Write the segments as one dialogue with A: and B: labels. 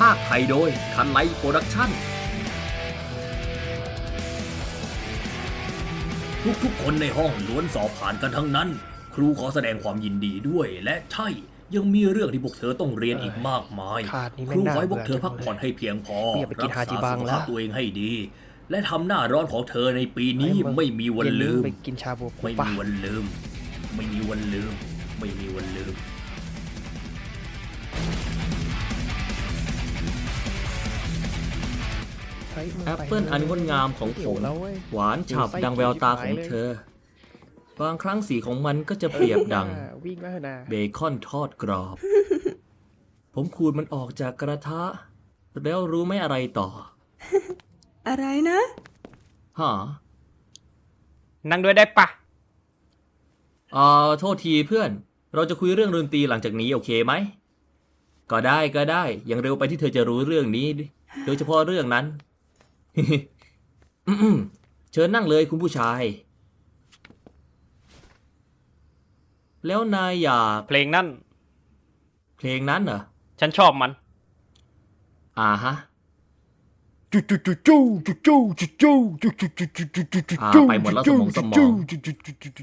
A: ภาคไทยโดยคันไลโปรดักชั่น ทุกๆ คนในห้องล้วนสอบผ่านกันทั้งนั้น ครูขอแสดงความยินดีด้วย และใช่ยังมีเรื่องที่พวกเธอต้องเรียนอีกมากมาย
B: ขาดนี่
A: ค
B: แม่ง
A: รู
B: น่า
A: ขอให้พวกเธอ
B: เบื่อจัง
A: พักผ่อนให้เพียงพอ
B: ไม่อยากไปกิน
A: รั
B: ฮาจิ
A: ษา
B: บั
A: สุ
B: ง
A: ข
B: แล้
A: ภาว พตัวเองให้ดี และทำหน้าร้อนของเธอในปีนี้
B: ให้มึง
A: ไม่มีวัน
B: เย็น
A: ลื
B: นี้
A: ม
B: ไปกินชาบู
A: ไม่
B: ปะ
A: มีวันลืม ไม่มีวันลืม ไม่มีวันลืม แอป
B: ไป
A: เปิลอันงดงามของผ
B: หิว
A: ม
B: แล้วเว้ย
A: หวานฉ่ำดังแววตาของเธอ บางครั้งสีของมันก็จะเปรียบดัง
B: วิ่งมาเถอะนะ
A: เบคอนทอดกรอบ ผมขูดมันออกจากกระทะ แล้วรู้ไหมอะไรต่อ
C: อะไรนะ
A: ฮะ
D: นั่งด้วยได้ปะ
A: เอ่อโทษทีเพื่อน เราจะคุยเรื่องดนตรีหลังจากนี้โอเคไหม ก็ได้ก็ได้ยังเร็วไปที่เธอจะรู้เรื่องนี้ โดยเฉพาะเรื่องนั้นอืมๆ เชิญนั่งเลยคุณผู้ชาย แล้วนายอยาก
D: เพลงนั่น
A: เพลงนั้นเหรอ
D: ฉันชอบมัน
A: อ่าฮะ
B: จูจูจูจูจูจูจูจูจูจูจูจูจูจู
A: อ่าไปหมดแล้วสมองสมอง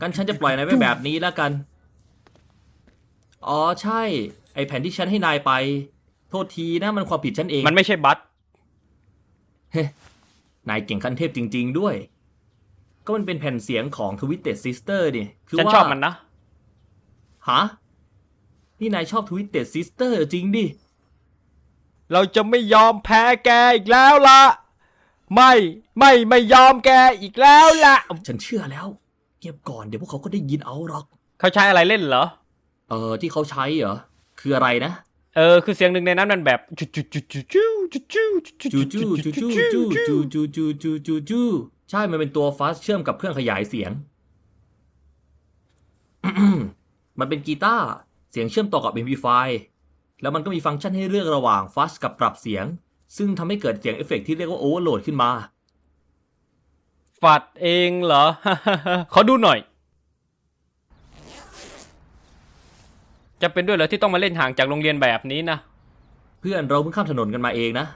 A: กันฉันจะปล่อยนายไว้แบบนี้แล้วกัน อ๋อใช่ ไอแผ่นที่ฉันให้นายไป โทษทีนะมันความผิดฉันเอง
D: มันไม่ใช่บัต
A: เฮ้ นายเก่งขั้นเทพจริง ๆ ด้วย ก็มันเป็นแผ่นเสียงของ Twisted Sister นี่คือ
D: ฉัน
A: ว่า
D: ชอบมันนะ
A: ฮะนี่นายชอบ Twisted Sister จริงดิ
D: เราจะไม่ยอมแพ้แกอีกแล้วล่ะไม่ไม่ไม่ยอมแกอีกแล้วล่ะ
A: ฉันเชื่อแล้วเก็บก่อนเดี๋ยวพวกเขาก็ได้ยินเอาหรอก
D: เขาใช้อะไรเล่นเหรอ
A: เออที่เขาใช้เหรอ คืออะไรนะ
D: เออคือเสียงหนึ่งในนั้นมันแบบจูจูจูจูจูจูจูจู
A: จูจูจูจูจูจูจูจูจูจูใช่มันเป็นตัวฟัสเชื่อมกับเครื่องขยายเสียง มันเป็นกีตาร์เสียงเชื่อมต่อกับ MP5 แล้วมันก็มีฟังก์ชันให้เลือกระหว่างฟัสกับปรับเสียง ซึ่งทำให้เกิดเสียงเอฟเฟกต์ที่เรียกว่าโอเวอร์โหลดขึ้นมา
D: ฝัดเองเหรอ ขอดูหน่อย จะเป็นด้วยเหรอที่ต้องมาเล่นห่างจากโรงเรียนแบบนี้นะ
A: เพื่อนเราเพิ่งข้ามถนนกันมาเองนะ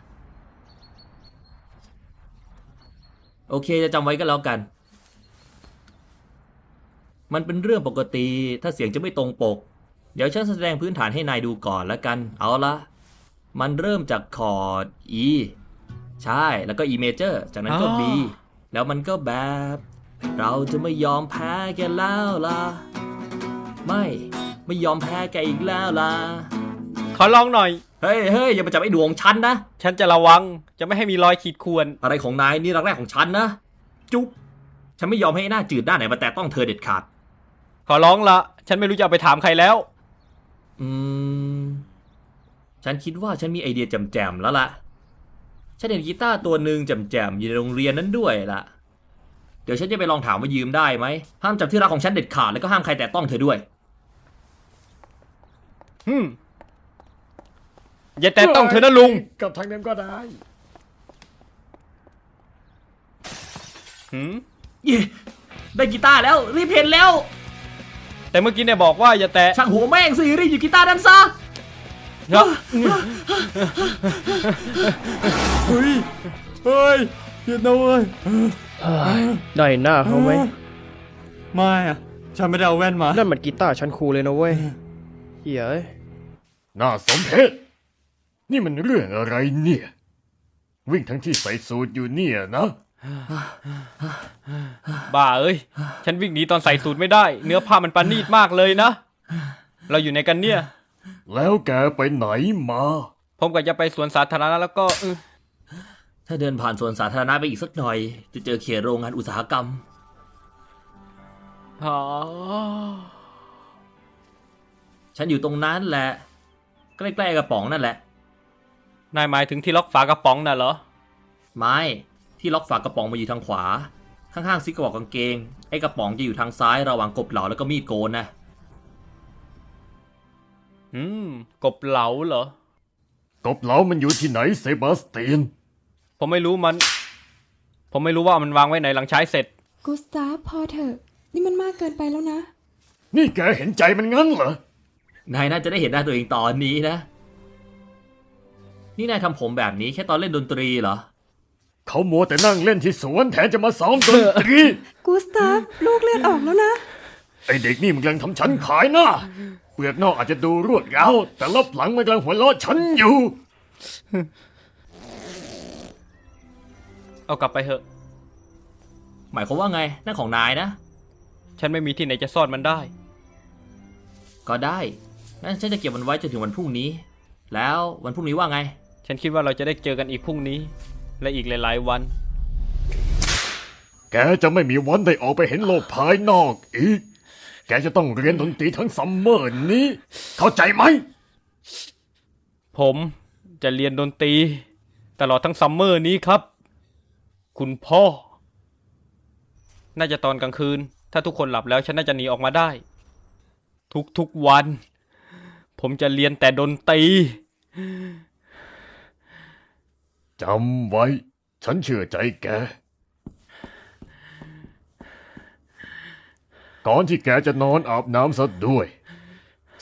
A: โอเคจะจำไว้ก็แล้วกัน มันเป็นเรื่องปกติถ้าเสียงจะไม่ตรงปก เดี๋ยวฉันแสดงพื้นฐานให้นายดูก่อนแล้วกัน เอาละ มันเริ่มจากคอร์ด E ใช่ แล้วก็ E major จากนั้นก็
D: อ๋อ
A: B แล้วมันก็แบบ เราจะไม่ยอมแพ้แกแล้วล่ะ ไม่ ไม่ยอมแพ้แกอีกแล้วล่ะ
D: ขอลองหน่อย
A: เฮ้ยเฮ้ยอย่ามาจับไอ้ดวงฉันนะ
D: ฉันจะระวัง จะไม่ให้มีรอยขีดข่วน
A: อะไรของนายนี่รักแรกของฉันนะ จุ๊บ ฉันไม่ยอมให้หน้าจืดหน้าไหนมาแตะต้องเธอเด็ดขาด
D: ขอร้องละ ฉันไม่รู้จะเอาไปถามใครแล้ว
A: อืม ฉันคิดว่าฉันมีไอเดียแจ่มๆแล้วล่ะ ฉันเห็นกีตาร์ตัวหนึ่งแจ่มๆอยู่ในโรงเรียนนั้นด้วยล่ะ เดี๋ยวฉันจะไปลองถามว่ายืมได้ไหม ห้ามจับที่รักของฉันเด็ดขาดแล้วก็ห้ามใครแตะต้องเธอด้วย
D: อืมอย่าแต่ต้องเธอนะลุง
B: กับทางนั้นก็ได้
D: หืม
A: เย้ได้กีตาร์แล้วรีบเห็นแล้ว
D: แต่เมื่อกี้เนี่ยบอกว่าอย่าแตะ
A: ช่างหัวแม่งสิรีบหยิบกีตาร์นั้นซะ
D: เนาะเฮ้ยเฮ้ยเฮียนะเว้ย
B: ได้หน้าเขาไหม
D: ไม่อะฉันไม่ได้เอาแว่นมา
B: นั่นมันกีตาร์ชั้นครูเลยนะเว้ยเฮียเอ้ย
E: น่าสมเพชนี่มันเรื่องอะไรเนี่ย วิ่งทั้งที่ใส่สูทอยู่เนี่ยนะ
D: บ้าเอ้ย ฉันวิ่งหนีตอนใส่สูตรไม่ได้ เนื้อผ้ามันปานีตมากเลยนะ เราอยู่ในกันเนี่ย
E: แล้วแกไปไหนมา
D: ผมก็จะไปสวนสาธารณะแล้วก็เออ
A: ถ้าเดินผ่านสวนสาธารณะไปอีกสักหน่อย จะเจอเขตโรงงานอุตสาหกรรม
D: อ๋อ
A: ฉันอยู่ตรงนั้นแหละ ใกล้ๆกระป๋องนั่นแหละ
D: นายหมายถึงที่ล็อกฝากระป๋องน่ะเหรอ
A: ไม่ที่ล็อกฝากระป๋องมาอยู่ทางขวา ข้างๆซิกกระบอกกางเกง ไอ้กระป๋องจะอยู่ทางซ้ายระหว่างกบเหลาแล้วก็มีดโกนนะ
D: อืม กบเหลาเหรอ
E: กบเหลามันอยู่ที่ไหนเซบาสเตียน
D: ผมไม่รู้มัน ผมไม่รู้ว่ามันวางไว้ไหนหลังใช้เสร็จ
C: กุสตาฟพอเถอะ นี่มันมากเกินไปแล้วนะ
E: นี่แกเห็นใจมันงั้นเหรอ
A: นายน่าจะได้เห็นหน้าตัวเองตอนนี้นะ นี่นายทำผมแบบนี้แค่ตอนเล่นดนตรีเหรอ
E: เขามัวแต่นั่งเล่นที่สวนแทนจะมาซ้อมดนตรี
C: กูสตาฟลูกเลือดออกแล้วนะ
E: ไอเด็กนี่มันกำลังทำฉันขายหน้า เปลือกนอกอาจจะดูรวดร้าวแต่ลับหลังมันกำลังหัวเราะฉันอยู่
D: เอากลับไปเถอะ
A: หมายความว่าไงนั่นของนายนะ
D: ฉันไม่มีที่ไหนจะซ่อนมันได้
A: ก็ได้ งั้นฉันจะเก็บมันไว้จนถึงวันพรุ่งนี้ แล้ววันพรุ่งนี้ว่าไง
D: ฉันคิดว่าเราจะได้เจอกันอีกพรุ่งนี้ และอีกหลายๆวัน
E: แกจะไม่มีวันได้ออกไปเห็นโลกภายนอกอีก แกจะต้องเรียนดนตรีทั้งซัมเมอร์นี้ เข้าใจไหม
D: ผมจะเรียนดนตรี ตลอดทั้งซัมเมอร์นี้ครับ คุณพ่อ น่าจะตอนกลางคืน ถ้าทุกคนหลับแล้วฉันน่าจะหนีออกมาได้ ทุกๆวัน ผมจะเรียนแต่ดนตรี
E: จำไว้ ฉันเชื่อใจแก ก่อนที่แกจะนอนอาบน้ำซะด้วย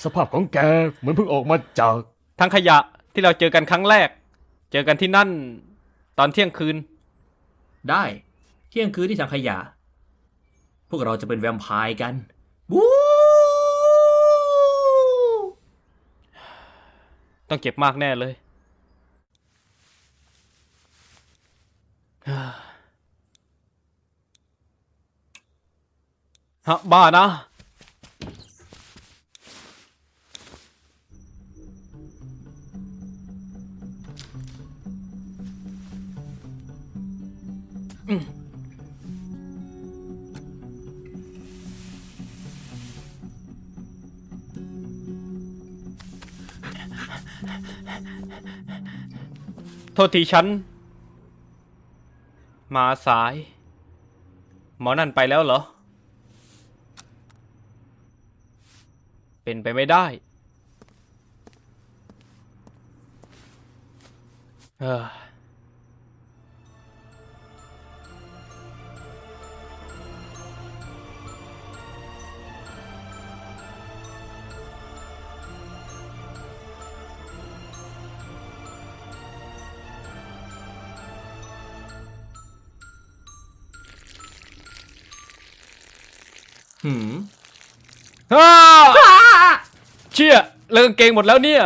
E: สภาพของแกเหมือนเพิ่งออกมาจาก
D: ทั้งขยะที่เราเจอกันครั้งแรก เจอกันที่นั่น ตอนเที่ยงคืน
A: ได้เที่ยงคืนที่ถังขยะ พวกเราจะเป็นแวมไพร์กัน บู๊
D: ต้องเจ็บมากแน่เลย ฮะ บ้านะ โทษทีฉัน มาสาย หมอนั่นไปแล้วเหรอ เป็นไปไม่ได้ เออ
A: หืม
D: อ้าเชี่ยเลิกางเกงหมดแล้วเนี่ย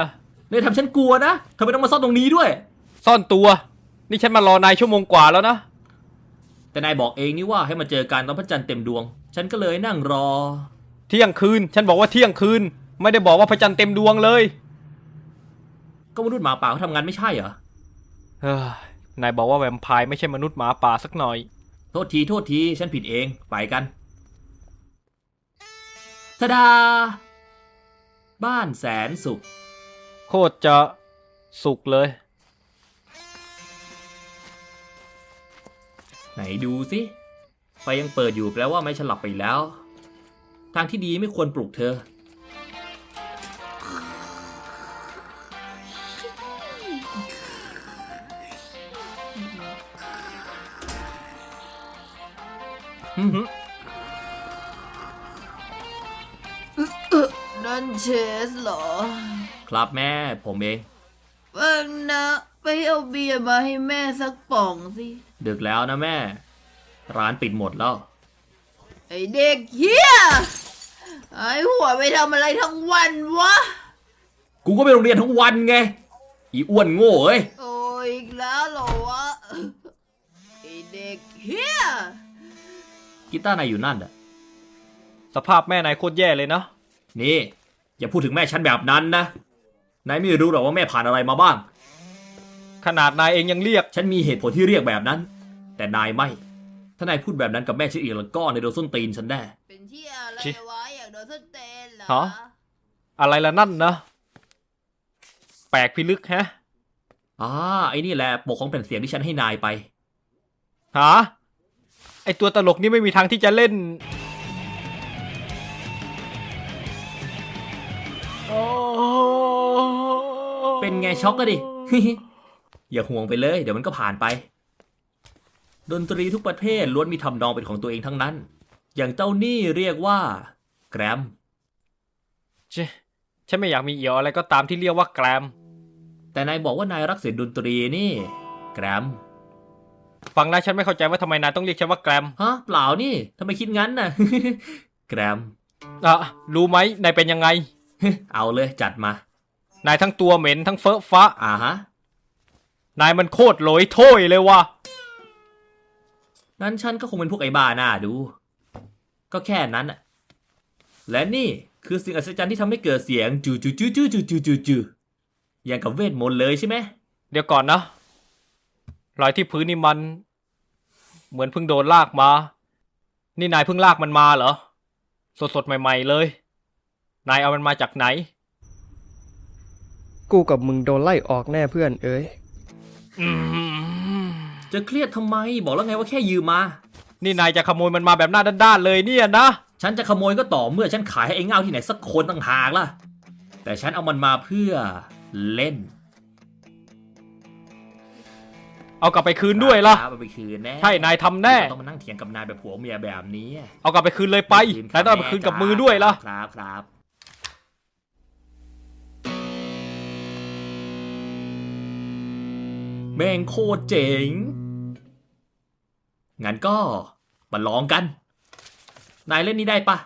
A: นายทำฉันกลัวนะทำไมต้องมาซ่อนตรงนี้ด้วย
D: ซ่อนตัว นี่ฉันมารอนายชั่วโมงกว่าแล้วนะ
A: แต่นายบอกเองนี่ว่าให้มาเจอกันตอนพระจันทร์เต็มดวง ฉันก็เลยนั่งรอ
D: เที่ยงคืน ฉันบอกว่าเที่ยงคืน ไม่ได้บอกว่าพระจันทร์เต็มดวงเลย
A: ก็มนุษย์หมาป่าเขาทำงานไม่ใช่เหรอ
D: เฮ้ยนายบอกว่าแวมไพร์ไม่ใช่มนุษย์หมาป่าสักหน่อย
A: โทษทีโทษที ฉันผิดเอง ไปกัน ทะดา บ้านแสนสุข
D: โคตรจะสุกเลย
A: ไหนดูสิ ไฟยังเปิดอยู่แปลว่าไม่ฉลับไปแล้ว ทางที่ดีไม่ควรปลุกเธอ
F: นั่นเชสเหรอ
A: ครับแม่ผมเอง
F: เบิ่งนะ ไปเอาเบียร์มาให้แม่สักป่องสิ
A: ดึกแล้วนะแม่ ร้านปิดหมดแล้ว
F: ไอเด็กเฮียไอหัวไปทำอะไรทั้งวันวะ
A: กูก็ไปโรงเรียนทั้งวันไง อีอ้วนโง่เอ้ย
F: โอ้ยอีกแล้วเหรอวะ ไอเด็กเฮีย
A: กีตาร์นายอยู่นั่นอะ
D: สภาพแม่นายโคตรแย่เลยนะ
A: นี่ อย่าพูดถึงแม่ฉันแบบนั้นนะ นายไม่รู้หรอกว่าแม่ผ่านอะไรมาบ้าง
D: ขนาดนายเองยังเรียก
A: ฉันมีเหตุผลที่เรียกแบบนั้น แต่นายไม่ ถ้านายพูดแบบนั้นกับแม่ฉันอีกแล้วก็ในโดนส้นตีนฉันแน่
F: เป็นที่อะไร
D: ชิ
F: วะอยากโดนส้นเตนเหรอ
D: ฮะ อะไรละนั่นนะ แปลกพิลึกแฮะ
A: อ่า ไอ้นี่แหละปกของแผ่นเสียงที่ฉันให้นายไป
D: หาไอตัวตลกนี่ไม่มีทางที่จะเล่น
A: เป็นไงช็อกก็ดิ อย่าห่วงไปเลย เดี๋ยวมันก็ผ่านไป ดนตรีทุกประเภทล้วนมีทำนองเป็นของตัวเองทั้งนั้น อย่างเจ้านี่เรียกว่า แกรม
D: เจ๊ฉันไม่อยากมีเอี่ยวอะไรก็ตามที่เรียกว่าแกรม
A: แต่นายบอกว่านายรักเสียงดนตรีนี่ แกรม
D: ฟังนะฉันไม่เข้าใจว่าทำไมนายต้องเรียกฉันว่าแกรม
A: ฮะ เปล่านี่ทำไมคิดงั้นน่ะ แกรม
D: อะรู้ไหมนายเป็นยังไง
A: เอาเลยจัดมา
D: นายทั้งตัวเหม็นทั้งเฟอะฟ้า
A: อ่าฮะ
D: นายมันโคตรโหลอยโถ้ยเลยว่ะ
A: นั้นฉันก็คงเป็นพวกไอ้บ้าหน้าดู ก็แค่นั้นน่ะและนี่คือสิ่งอัศจรรย์ที่ทำให้เกิดเสียงจูจูจูจูจูจูจูจูอย่างกับเวทมนต์เลยใช่ไหม
D: เดี๋ยวก่อนนะ รอยที่พื้นนี่มัน เหมือนเพิ่งโดนลากมา นี่นายเพิ่งลากมันมาเหรอ สดๆ ใหม่ ๆ เลย นายเอามันมาจากไหน
G: กูกับมึงโดนไล่ออกแน่เพื่อนเอ้ย
D: อืม
A: จะเครียดทำไม บอกแล้วไงว่าแค่ยืมมา
D: นี่นายจะขโมยมันมาแบบหน้าด้านๆเลยเนี่ยนะ
A: ฉันจะขโมยก็ต่อเมื่อฉันขายให้ไอ้เง่าที่ไหนสักคนต่างหากล่ะ แต่ฉันเอามันมาเพื่อเล่น
D: เอากลับไปคืนด้วยล่ะ
A: เอาไปคืนแน่
D: ใช่ นายทำแน่
A: ต้องมานั่งเถียงกับนายแบบผัวเมียแบบนี้
D: เอากลับไปคืนเลยไป นายต้องเอาไปคืนกับมือด้วยล่ะ
A: ครับครับ แม่งโคตรเจ๋ง งั้นก็มาลองกัน นายเล่นนี้ได้ปะ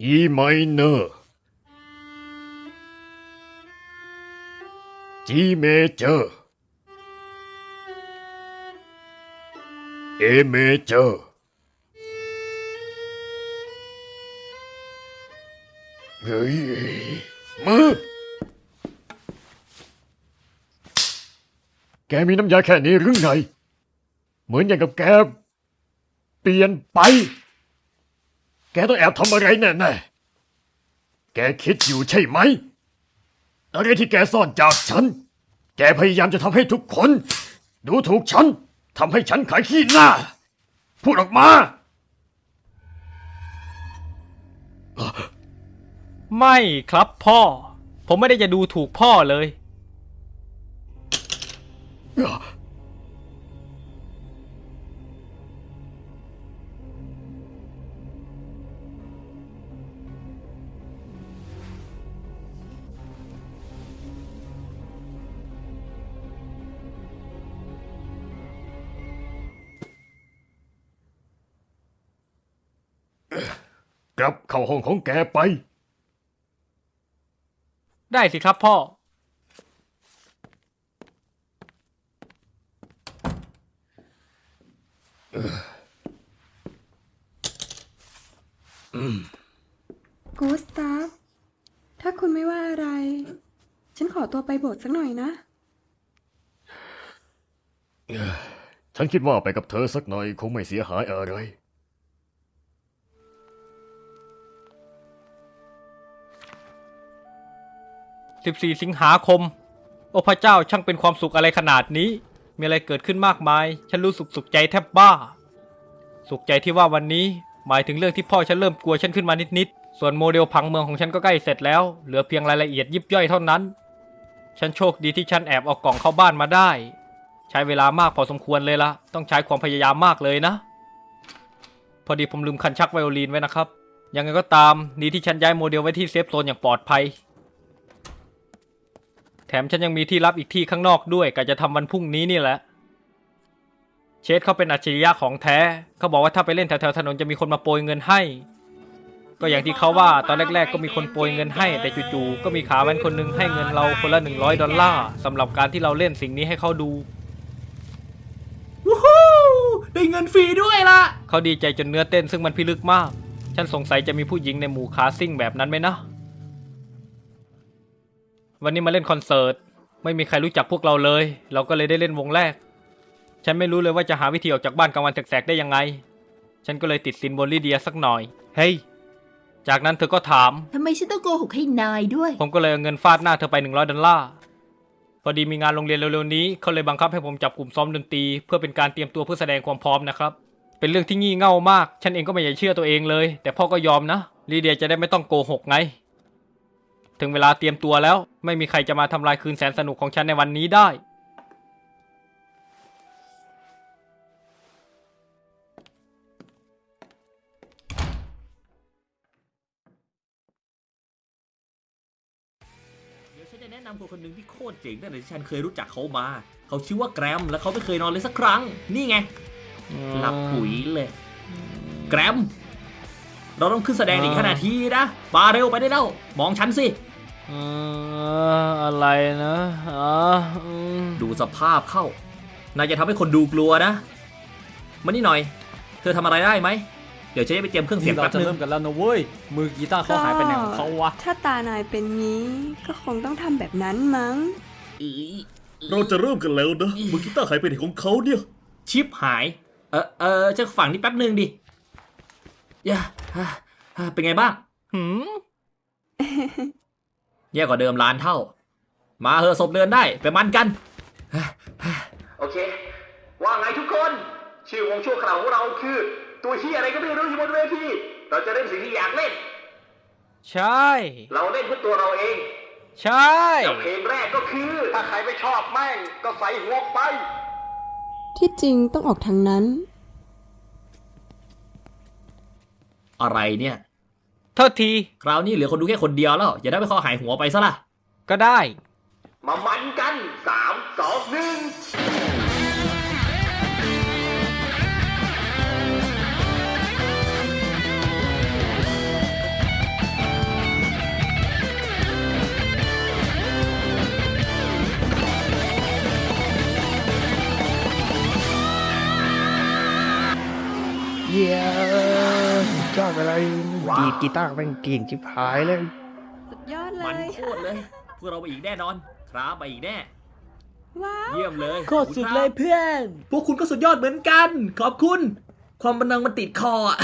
E: E minor G major A major Người mơ แกมีน้ำยาแค่นี้หรือไง เหมือนอย่างกับแก เปลี่ยนไป ต้องแอบทำอะไรแน่ๆ แกคิดอยู่ใช่ไหม อะไรที่แกซ่อนจากฉัน แกพยายามจะทำให้ทุกคน ดูถูกฉันทำให้ฉันขายขี้หน้า พูดออกมา
D: ไม่ครับพ่อ ผมไม่ได้จะดูถูกพ่อเลย
E: กลับเข้าห้องของแกไป
D: ได้สิครับพ่อ
C: กูสตาฟถ้าคุณไม่ว่าอะไร ฉันขอตัวไปโบสถ์สักหน่อยนะ
E: ฉันคิดว่าไปกับเธอสักหน่อยคงไม่เสียหายอะไร
D: 14 สิงหาคม โอ้พระเจ้าช่างเป็นความสุขอะไรขนาดนี้ มีอะไรเกิดขึ้นมากมาย ฉันรู้สึกสุขใจแทบบ้า สุขใจที่ว่าวันนี้ หมายถึงเรื่องที่พ่อฉันเริ่มกลัวฉันขึ้นมานิดๆ ส่วนโมเดลผังเมืองของฉันก็ใกล้เสร็จแล้ว เหลือเพียงรายละเอียดยิบย่อยเท่านั้น ฉันโชคดีที่ฉันแอบเอากล่องเข้าบ้านมาได้ ใช้เวลามากพอสมควรเลยละ ต้องใช้ความพยายามมากเลยนะ พอดีผมลืมคันชักไวโอลินไว้นะครับ ยังไงก็ตามดีที่ฉันย้ายโมเดลไว้ที่เซฟโซนอย่างปลอดภัย แถมฉันยังมีที่ลับอีกที่ข้างนอกด้วยกะจะทำวันพรุ่งนี้นี่แหละ เชษเขาเป็นอัจฉริยะของแท้ เขาบอกว่าถ้าไปเล่นแถวๆถนนจะมีคนมาโปรยเงินให้ ก็อย่างที่เขาว่าตอนแรกๆก็มีคนโปรยเงินให้ แต่จู่ๆก็มีขาแว้นคนหนึงให้เงินเราคนละ 100 ดอลลาร์สำหรับการที่เราเล่นสิ่งนี้ให้เขาดู
A: วู้ฮู้ได้เงินฟรีด้วยล่ะ
D: เขาดีใจจนเนื้อเต้นซึ่งมันพิลึกมาก ฉันสงสัยจะมีผู้หญิงในหมู่ขาซิ่งแบบนั้นไหมนะ วันนี้มาเล่นคอนเสิร์ต ไม่มีใครรู้จักพวกเราเลย เราก็เลยได้เล่นวงแรก ฉันไม่รู้เลยว่าจะหาวิธีออกจากบ้านกลางวันแสกๆได้ยังไง ฉันก็เลยติดสินบนลิเดียสักหน่อย เฮ้ย จากนั้นเธอก็ถาม
F: ทำไมฉันต้องโกหกให้นายด้วย
D: ผมก็เลยเอาเงินฟาดหน้าเธอไป 100ดอลลาร์ พอดีมีงานโรงเรียนเร็วๆนี้ เขาเลยบังคับให้ผมจับกลุ่มซ้อมดนตรี เพื่อเป็นการเตรียมตัวเพื่อแสดงความพร้อมนะครับ เป็นเรื่องที่งี่เง่ามาก ฉันเองก็ไม่อยากเชื่อตัวเองเลย แต่พ่อก็ยอมนะลีเดียจะได้ไม่ต้องโกหกไง ถึงเวลาเตรียมตัวแล้ว ไม่มีใครจะมาทำลายคืนแสนสนุกของฉันในวันนี้ได้
A: เดี๋ยวฉันจะแนะนำคนคนหนึ่งที่โคตรเจ๋งตั้งแต่ที่ฉันเคยรู้จักเขามา เขาชื่อว่าแกรม และเขาไม่เคยนอนเลยสักครั้ง นี่ไง หลับปุ๋ยเลย แกรม เราต้องขึ้นแสดงอีกขนาดทีนะมาเร็วไปได้แล้ว มองฉันสิ
D: เอ่ออะไรนะอ๋ออืม
A: ดูสภาพเข้า นายจะทำให้คนดูกลัวนะ มานี่หน่อย เธอทำอะไรได้ไหม เดี๋ยวฉันจะไปเตรียมเครื่องเสียง
H: เรา
A: แป๊บ
H: จะ
A: นึ
H: เริ่
A: ง
H: มกันแล้วนะเว้ย มือกีตาร์เขาหายไปไหนของเขาวะ
C: ถ้าตานายเป็นงี้ก็คงต้องทำแบบนั้นมั้ง
A: เราจะเริ่มกันแล้วนะ มือกีตาร์หายไปไหนของเขาเนี่ย ชิปหาย เออเออจะฝั่งนี้แป๊บนึงดิย่าฮ่าฮ่าเป็นไงบ้าง
D: หืม
A: แย่กว่าเดิมล้านเท่า มาเหอะศพเดินได้ไปมันกัน โอเค ว่าไงทุกคน ชื่อวงชั่วคราวของเราคือ ตัวเฮียอะไรก็ไม่รู้อยู่บนเวทีเราจะเล่นสิ่งที่อยากเล่น
D: ใช่
A: เราเล่นเพื่อตัวเราเอง
D: ใช่
A: แล้วเพลงแรกก็คือ ถ้าใครไม่ชอบแม่งก็ใส่หัวไป
C: ที่จริงต้องออกทางนั้น
A: อะไรเนี่ย
D: โทษที
A: คราวนี้เหลือคนดูแค่คนเดียวแล้วอย่าได้ไปข้อหายหัวไปซะล่ะ
D: ก็ได้
A: มามันกันสามสองหนึ่ง
G: เย้ชอบอะไร ดีดกีตาร์เป็นเก่งชิบหายเลย
C: สุดยอดเล
A: มัน
C: ย
A: โคตรเลยพวกเราไปอีกแน่นอน ครับไปอีกแน่
C: ว้าว
A: เยี่ยมเลย
H: โคตรสุดเลยเพื่อน
A: พวกคุณก็สุดยอดเหมือนกัน ขอบคุณ ความบันเทิงมันติดคออะ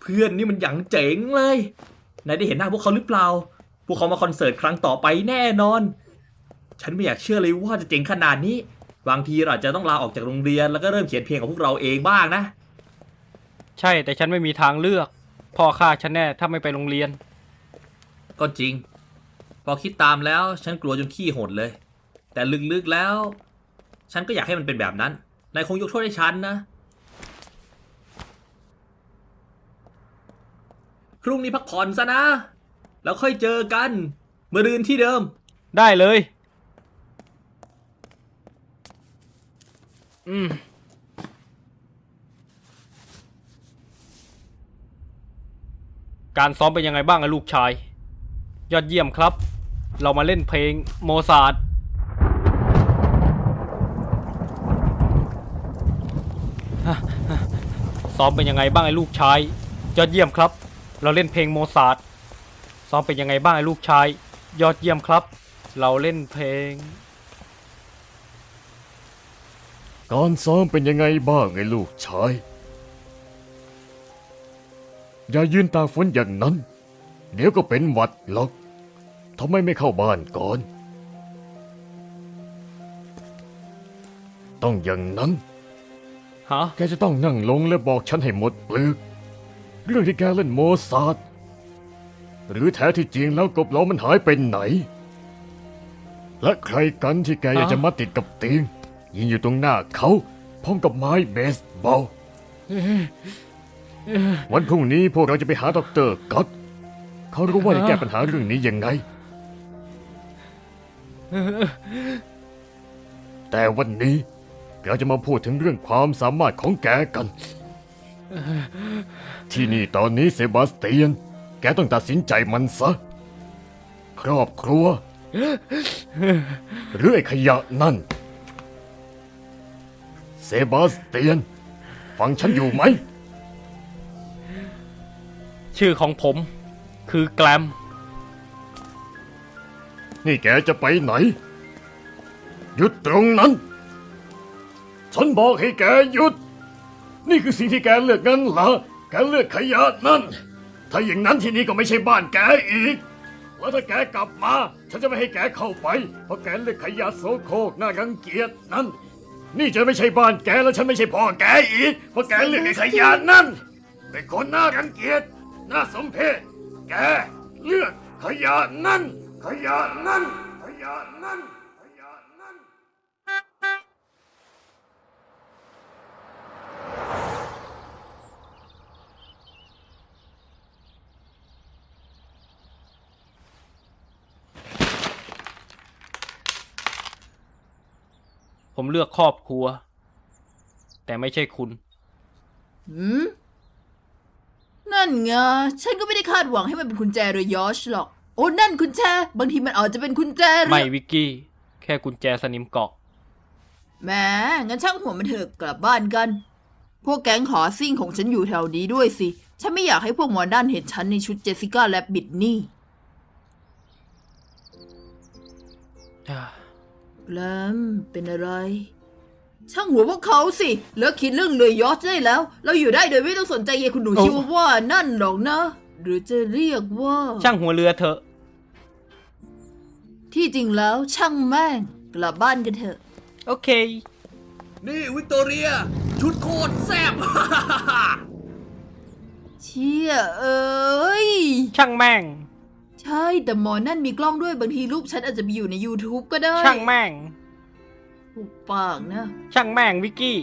A: เพื่อนนี่มันอย่างเจ๋งเลยนายได้เห็นหน้าพวกเขาหรือเปล่า พวกเขามาคอนเสิร์ตครั้งต่อไปแน่นอน ฉันไม่อยากเชื่อเลยว่าจะเจ๋งขนาดนี้ บางทีเราอาจจะต้องลาออกจากโรงเรียนแล้วก็เริ่มเขียนเพลงของพวกเราเองบ้างนะ
D: ใช่แต่ฉันไม่มีทางเลือก พ่อฆ่าฉันแน่ ถ้าไม่ไปโรงเรียน
A: ก็จริง พอคิดตามแล้วฉันกลัวจนขี้หดเลย แต่ลึกๆแล้ว ฉันก็อยากให้มันเป็นแบบนั้นนายคงยกโทษให้ฉันนะพรุ่งนี้พักผ่อนซะนะ แล้วค่อยเจอกันเมื่อรืนที่เดิม
D: ได้เลย อืม การซ้อมเป็นยังไงบ้างอะลูกชาย ยอดเยี่ยมครับ เรามาเล่นเพลงโมซาร์ทซ้อมเป็นยังไงบ้างไอ้ลูกชาย ยอดเยี่ยมครับ เราเล่นเพลงโมซาร์ทซ้อมเป็นยังไงบ้างไอ้ลูกชาย ยอดเยี่ยมครับ เราเล่นเพลง
E: การซ้อมเป็นยังไงบ้างไอ้ลูกชาย อย่ายืนตากฝนอย่างนั้น เดี๋ยวก็เป็นหวัดหรอกทำไมไม่เข้าบ้านก่อน ต้องอย่างนั้น
D: ฮะ
E: แกจะต้องนั่งลงและบอกฉันให้หมดเปลือกเรื่องที่แกเล่นโมซาร์ทหรือแท้ที่จริงแล้วกบเรามันหายไปไหน และใครกันที่แกอยากจะมาติดกับเตียงยิงอยู่ตรงหน้าเขาพร้อมกับไม้เบสบอล วันพรุ่งนี้พวกเราจะไปหาดอกเตอร์ก็อตเขารู้ว่าจะแก้ปัญหาเรื่องนี้ยังไง แต่วันนี้เราจะมาพูดถึงเรื่องความสามารถของแกกัน ที่นี่ตอนนี้เซบาสเตียน แกต้องตัดสินใจมันซะ ครอบครัว หรือไอ้ขยะนั่น เซบาสเตียน ฟังฉันอยู่ไหม
D: ชื่อของผมคือแกลม
E: นี่แกจะไปไหน หยุดตรงนั้น ฉันบอกให้แกหยุด นี่คือสิ่งที่แกเลือกงั้นเหรอ แกเลือกขยะนั่น ถ้าอย่างนั้นที่นี่ก็ไม่ใช่บ้านแกอีก แล้วถ้าแกกลับมา ฉันจะไม่ให้แกเข้าไป เพราะแกเลือกขยะโสโครกน่ารังเกียจนั่น นี่จะไม่ใช่บ้านแกแล้วฉันไม่ใช่พ่อแกอีก เพราะแกเลือกไอ้ขยะนั่นเป็นคนน่ารังเกียจ น่าสมเพชแกเลือกขยะนั่น ขยะนั่น ขยะนั่น ขยะนั่น
D: ผมเลือกครอบครัว แต่ไม่ใช่คุณ
F: หืม นั่นไง ฉันก็ไม่ได้คาดหวังให้มันเป็นกุญแจเรือยอชหรอก โอ้ นั่นกุญแจ บางทีมันอาจจะเป็นกุญแจเรื
D: ไม่
F: อ
D: วิกกี้ แค่กุญแจสนิมเกาะ
F: แหมงั้นช่างหัวมันเถอะกลับบ้านกัน พวกแก๊งขอซิ่งของฉันอยู่แถวนี้ด้วยสิ ฉันไม่อยากให้พวกหมอด้านเห็นฉันในชุดเจสสิก้าและบิดนี่แล้วเป็นอะไร ช่างหัวพวกเขาสิเลิกคิดเรื่องเรือยอชได้แล้ว เราอยู่ได้โดยไม่ต้องสนใจเยายคุณหนู
D: โอ้
F: ชิวาว่านั่นหรอกนะ หรือจะเรียกว่า
D: ช่างหัวเรือเถอะ
F: ที่จริงแล้วช่างแม่ง กลับบ้านกันเถอะ
D: โอเค
A: นี่วิกตอเรีย ชุดโคตรแซ่บ
F: เชี่ยเอ้ย
D: ช่างแม่ง
F: ใช่แต่หมอนั่นมีกล้องด้วยบางทีรูปฉันอาจจะไปอยู่ใน YouTube ก็ได้
D: ช่างแม่ง
F: หุบปากนะ
D: ช่างแม่งวิกกี้